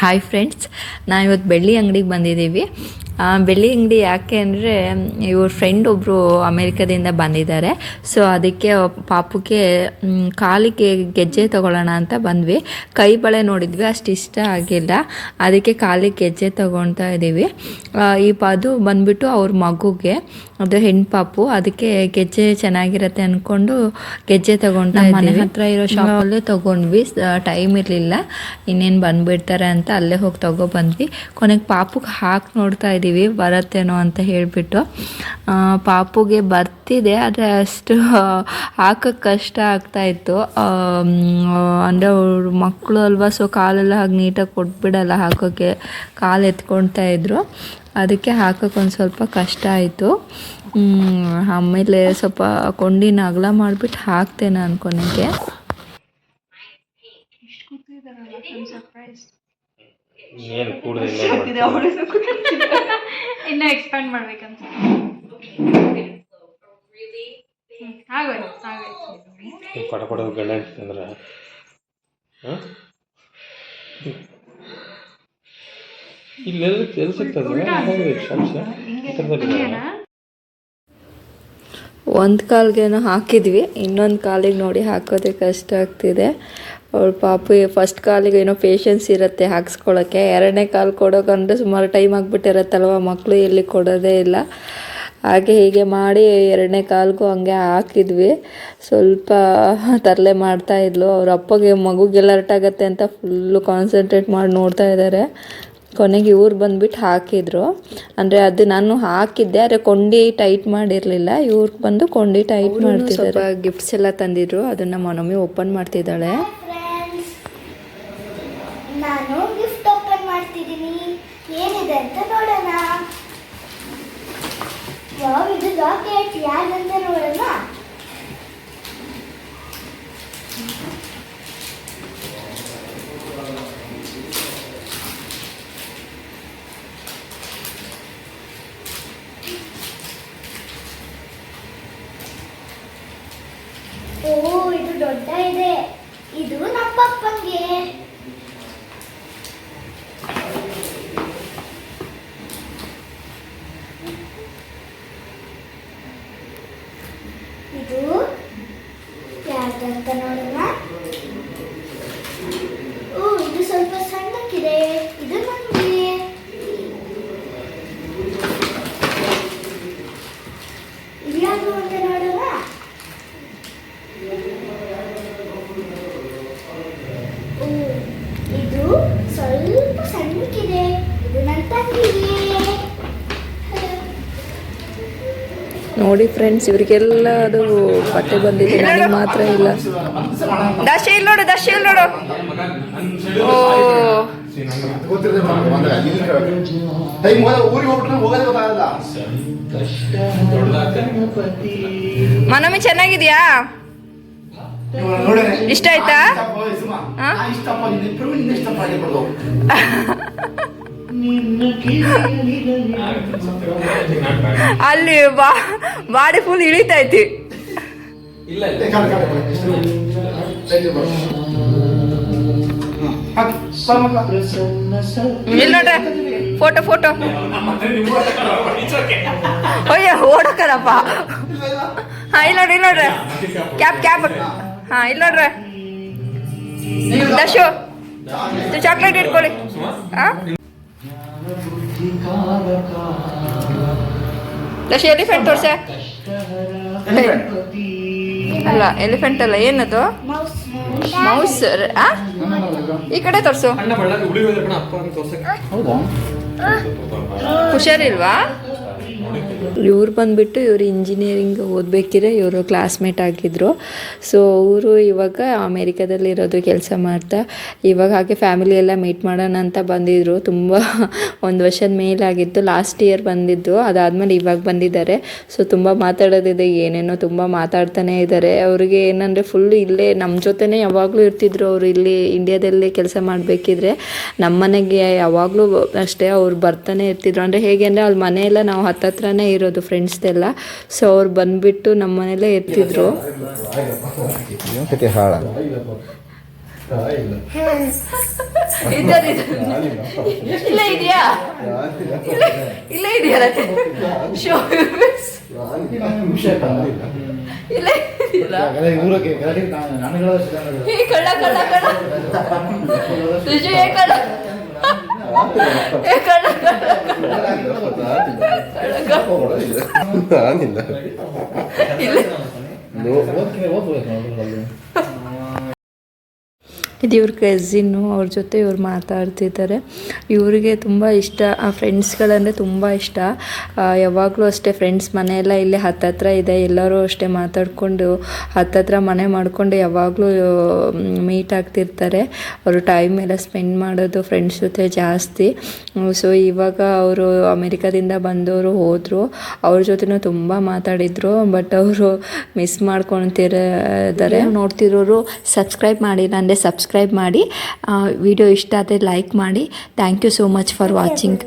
Hi friends ನಾವು ಇವತ್ತು ಬೆಳ್ಳಿ ಅಂಗಡಿಗೆ ಬಂದಿದ್ದೀವಿ. ಬೆಳ್ಳಿ ಅಂಗಡಿ ಯಾಕೆ ಅಂದರೆ ಇವ್ರ ಫ್ರೆಂಡ್ ಒಬ್ಬರು ಅಮೇರಿಕಾದಿಂದ ಬಂದಿದ್ದಾರೆ. ಸೊ ಅದಕ್ಕೆ ಪಾಪುಗೆ ಕಾಲಿಗೆ ಗೆಜ್ಜೆ ತೊಗೊಳ್ಳೋಣ ಅಂತ ಬಂದ್ವಿ. ಕೈ ಬಳೆ ನೋಡಿದ್ವಿ ಅಷ್ಟು ಇಷ್ಟ ಆಗಿಲ್ಲ. ಅದಕ್ಕೆ ಕಾಲಿಗೆ ಗೆಜ್ಜೆ ತೊಗೊಳ್ತಾ ಇದ್ದೀವಿ ಈ ಅದು ಬಂದ್ಬಿಟ್ಟು ಅವ್ರ ಮಗುಗೆ ಅದು ಹೆಣ್ಣು ಪಾಪು ಅದಕ್ಕೆ ಗೆಜ್ಜೆ ಚೆನ್ನಾಗಿರತ್ತೆ ಅಂದ್ಕೊಂಡು ಗೆಜ್ಜೆ ತೊಗೊಂಡು ಮನೆ ಹತ್ರ ಇರೋ ಶಾಪಲ್ಲೇ ತಗೊಂಡ್ವಿ. ಟೈಮ್ ಇರಲಿಲ್ಲ. ಇನ್ನೇನು ಬಂದ್ಬಿಡ್ತಾರೆ ಅಂತ ಅಲ್ಲೇ ಹೋಗಿ ತಗೊಬಂದ್ವಿ ಕೊನೆಗೆ ಪಾಪುಗೆ ಹಾಕಿ ನೋಡ್ತಾ ಇದ್ದೀವಿ ಬರತ್ತೇನೋ ಅಂತ ಹೇಳಿಬಿಟ್ಟು. ಪಾಪುಗೆ ಬರ್ತಿದೆ, ಆದರೆ ಅಷ್ಟು ಹಾಕಕ್ಕೆ ಕಷ್ಟ ಆಗ್ತಾ ಇತ್ತು. ಅಂದರೆ ಅವ್ರ ಮಕ್ಕಳು ಅಲ್ವಾ ಸೊ ಕಾಲೆಲ್ಲ ಹಾಗೆ ನೀಟಾಗಿ ಕೊಟ್ಬಿಡಲ್ಲ ಹಾಕೋಕ್ಕೆ ಕಾಲು ಎತ್ಕೊಳ್ತಾ ಇದ್ರು. ಅದಕ್ಕೆ ಹಾಕೋಕೆ ಒಂದು ಸ್ವಲ್ಪ ಕಷ್ಟ ಆಯಿತು. ಆಮೇಲೆ ಸ್ವಲ್ಪ ಕೊಂಡಿನ ಅಗಲ ಮಾಡಿಬಿಟ್ಟು ಹಾಕ್ತೇನೆ ಅನ್ಕೊನಿಗೆ ಏನು ಕೂಡದಿಲ್ಲ ಇನ್ನ ಎಕ್ಸ್ಪ್ಯಾಂಡ್ ಮಾಡ್ಬೇಕಂತ. ಆಗೋಯ್ತು ಆಗೋಯ್ತು. ಪಡ ಪಡ ಗಂಡ ಅಂತಂದ್ರೆ ಇಲ್ಲೆಲ್ಲ ಥರದಲ್ಲಿ ಒಂದು ಕಾಲ್ಗೇನೋ ಹಾಕಿದ್ವಿ ಇನ್ನೊಂದು ಕಾಲಿಗೆ ನೋಡಿ ಹಾಕೋದೇ ಕಷ್ಟ ಆಗ್ತಿದೆ. ಅವಳ ಪಾಪು ಫಸ್ಟ್ ಕಾಲಿಗೆ ಏನೋ ಪೇಷನ್ಸ್ ಇರುತ್ತೆ ಹಾಕ್ಸ್ಕೊಳ್ಳೋಕ್ಕೆ ಎರಡನೇ ಕಾಲು ಕೊಡೋಕಂದ್ರೆ ಸುಮಾರು ಟೈಮ್ ಆಗಿಬಿಟ್ಟಿರತ್ತಲ್ವ ಮಕ್ಕಳು ಎಲ್ಲಿ ಕೊಡೋದೇ ಇಲ್ಲ. ಹಾಗೆ ಹೀಗೆ ಮಾಡಿ ಎರಡನೇ ಕಾಲ್ಗೂ ಹಂಗೆ ಹಾಕಿದ್ವಿ. ಸ್ವಲ್ಪ ತರಲೆ ಮಾಡ್ತಾಯಿದ್ಲು ಅವ್ರ ಅಪ್ಪಗೆ ಮಗುಗೆ ಅಲರ್ಟ್ ಆಗುತ್ತೆ ಅಂತ ಫುಲ್ಲು ಕಾನ್ಸಂಟ್ರೇಟ್ ಮಾಡಿ ನೋಡ್ತಾ ಇದ್ದಾರೆ ಕೊನೆಗೆ ಇವ್ರು ಬಂದುಬಿಟ್ಟು ಹಾಕಿದ್ರು. ಅಂದರೆ ಅದು ನಾನು ಹಾಕಿದ್ದೆ ಆದರೆ ಕೊಂಡಿ ಟೈಟ್ ಮಾಡಿರಲಿಲ್ಲ. ಇವ್ರಿಗೆ ಬಂದು ಕೊಂಡಿ ಟೈಟ್ ಮಾಡ್ತಿದ್ದಾರೆ. ಗಿಫ್ಟ್ಸ್ ಎಲ್ಲ ತಂದಿದ್ರು. ಅದನ್ನು ಮನೊಮ್ಮಿ ಓಪನ್ ಮಾಡ್ತಿದ್ದಾಳೆ. ನಾನು ಗಿಫ್ಟ್ ಓಪನ್ ಮಾಡ್ತಿದ್ದೀನಿ. ಏನಿದೆ ಅಂತ ನೋಡೋಣ. ಯಾವ ಇದು ರಾಕೆಟ್ ಯಾರಂತ ನೋಡೋಣ. ಓ, ಇದು ದೊಡ್ಡ ಇದೆ. ಇದು ನಮ್ಮಪ್ಪಂಗೆ ಯಾರ್ದಂತ ನೋಡೋಣ. ಓ ಇದು ಸ್ವಲ್ಪ ಸಣ್ಣಕ್ಕಿದೆ. ಇದು ನನಗೆ ಇಲ್ಲ ಅಂತ ನೋಡೋಣ ಓ, ಇದು ಸ್ವಲ್ಪ ಸಣ್ಣಕ್ಕಿದೆ ಇದು ನನ್ನ ತಂಗಿಗೆ ನೋಡಿ ಫ್ರೆಂಡ್ಸ್ ಇವರಿಗೆಲ್ಲ ಅದು ಬಟ್ಟೆ ಬಂದಿದೆ ನನಗೆ ಮಾತ್ರ ಇಲ್ಲ. ದಶ ಇಲ್ಲಿ ನೋಡು ದಶ ಇಲ್ಲಿ ನೋಡು. ಓ. ಗೊತ್ತಿರದೆ ಬಂದ್ರೆ ಟೈಮ್ ಊರಿಗೆ ಹೋಗ್ಬಿಟ್ರೆ ಹೋಗೋದೇ ಗೊತ್ತಾಗಲ್ಲ. ಮನಮಿ ಚೆನ್ನಾಗಿದ್ಯಾ? ಇಷ್ಟ ಆಯ್ತಾ? ಅಲ್ಲಿ ಬಾ ಬಾಡಿ ಫುಲ್ ಇಳಿತೈತಿ. ಇಲ್ಲಿ ನೋಡ್ರೆ ಫೋಟೋ ಫೋಟೋ. ಅಯ್ಯ ಓಡಕರಪ್ಪ ಹಾ ಇಲ್ಲ ನೋಡ್ರಿ ಇಲ್ಲಿ ನೋಡ್ರಿ. Cap cap. ಹಾ ಇಲ್ಲ ನೋಡ್ರಿ. ದಶು ಚಾಕ್ಲೇಟ್ ಇಟ್ಕೊಳ್ಳಿ. ಹಾ? ದಶ ಎಲಿಫೆಂಟ್ ತೋರ್ಸ. ಅಲ್ಲ ಎಲಿಫೆಂಟ್ ಅಲ್ಲ ಏನದು? ಮೌಸ್. ಆ? ಈ ಕಡೆ ತೋರ್ಸು. ಅಣ್ಣ ಇವ್ರು ಬಂದ್ಬಿಟ್ಟು ಇವರು ಇಂಜಿನಿಯರಿಂಗ್ ಓದಬೇಕಿದ್ರೆ ಇವರು ಕ್ಲಾಸ್ಮೇಟ್ ಆಗಿದ್ದರು ಸೊ ಅವರು ಇವಾಗ ಅಮೇರಿಕಾದಲ್ಲಿ ಇರೋದು ಕೆಲಸ ಮಾಡ್ತಾ, ಇವಾಗ ಹಾಗೆ ಫ್ಯಾಮಿಲಿ ಎಲ್ಲ ಮೀಟ್ ಮಾಡೋಣ ಅಂತ ಬಂದಿದ್ದರು ತುಂಬ ಒಂದು ವರ್ಷದ ಮೇಲಾಗಿತ್ತು ಲಾಸ್ಟ್ ಇಯರ್ ಬಂದಿದ್ದು. ಅದಾದಮೇಲೆ ಇವಾಗ ಬಂದಿದ್ದಾರೆ. ಸೊ ತುಂಬ ಮಾತಾಡೋದಿದೆ. ಏನೇನೋ ತುಂಬ ಮಾತಾಡ್ತಾನೆ ಇದ್ದಾರೆ. ಅವರಿಗೆ ಏನಂದರೆ ಫುಲ್ ಇಲ್ಲೇ ನಮ್ಮ ಜೊತೆನೇ ಯಾವಾಗಲೂ ಇರ್ತಿದ್ರು ಅವರು ಇಲ್ಲಿ ಇಂಡಿಯಾದಲ್ಲೇ ಕೆಲಸ ಮಾಡಬೇಕಿದ್ರೆ. ನಮ್ಮ ಮನೆಗೆ ಯಾವಾಗಲೂ ಅಷ್ಟೇ ಅವ್ರು ಬರ್ತಾನೆ ಇರ್ತಿದ್ರು. ಅಂದರೆ ಹೇಗೆ ಅಂದರೆ, ಅಲ್ಲಿ ಮನೆಯೆಲ್ಲ ನಾವು ಹತ್ತತ್ರನೇ ಇರೋದು. ಫ್ರೆಂಡ್ಸ್ದೆಲ್ಲ ಸೊ ಅವ್ರು ಬಂದುಬಿಟ್ಟು ನಮ್ಮ ಎತ್ತಿದ್ರು. ಇಲ್ಲ ಇದೆಯಾ? ಇಲ್ಲ ಇದೆಯಲ್ಲ ಶೋ ಇಲ್ಲ ಕಳ್ಳ ಕಳ್ಳ ಕಳ್ಳ. ಕಳ್ಳ. ಏ ಕಳ್ಳ ನಾನಿಲ್ಲ ಇಲ್ಲ ಇದು ಇವ್ರ ಕಝಿನ್ನು ಅವ್ರ ಜೊತೆ ಇವ್ರು ಮಾತಾಡ್ತಿದ್ದಾರೆ ಇವರಿಗೆ ತುಂಬ ಇಷ್ಟ, ಆ ಫ್ರೆಂಡ್ಸ್ಗಳಂದರೆ ತುಂಬ ಇಷ್ಟ. ಯಾವಾಗಲೂ ಅಷ್ಟೇ ಫ್ರೆಂಡ್ಸ್ ಮನೆಯೆಲ್ಲ ಇಲ್ಲೇ ಹತ್ತತ್ರ ಇದೆ, ಎಲ್ಲರೂ ಅಷ್ಟೇ ಮಾತಾಡಿಕೊಂಡು ಹತ್ತತ್ರ ಮನೆ ಮಾಡಿಕೊಂಡು ಯಾವಾಗಲೂ ಮೀಟ್ ಆಗ್ತಿರ್ತಾರೆ. ಅವರು ಟೈಮ್ ಎಲ್ಲ ಸ್ಪೆಂಡ್ ಮಾಡೋದು ಫ್ರೆಂಡ್ಸ್ ಜೊತೆ ಜಾಸ್ತಿ. ಸೊ ಇವಾಗ ಅವರು ಅಮೇರಿಕಾದಿಂದ ಬಂದವರು ಹೋದರು. ಅವ್ರ ಜೊತೆನೂ ತುಂಬ ಮಾತಾಡಿದರು ಬಟ್ ಅವರು ಮಿಸ್ ಮಾಡ್ಕೊತಿದ್ದಾರೆ ನೋಡ್ತಿರೋರು ಸಬ್ಸ್ಕ್ರೈಬ್ ಮಾಡಿಲ್ಲ ಅಂದರೆ ಸಬ್ಸ್ಕ್ರೈಬ್ ಮಾಡಿ ವಿಡಿಯೋ ಇಷ್ಟ ಆದರೆ ಲೈಕ್ ಮಾಡಿ. Thank you so much for watching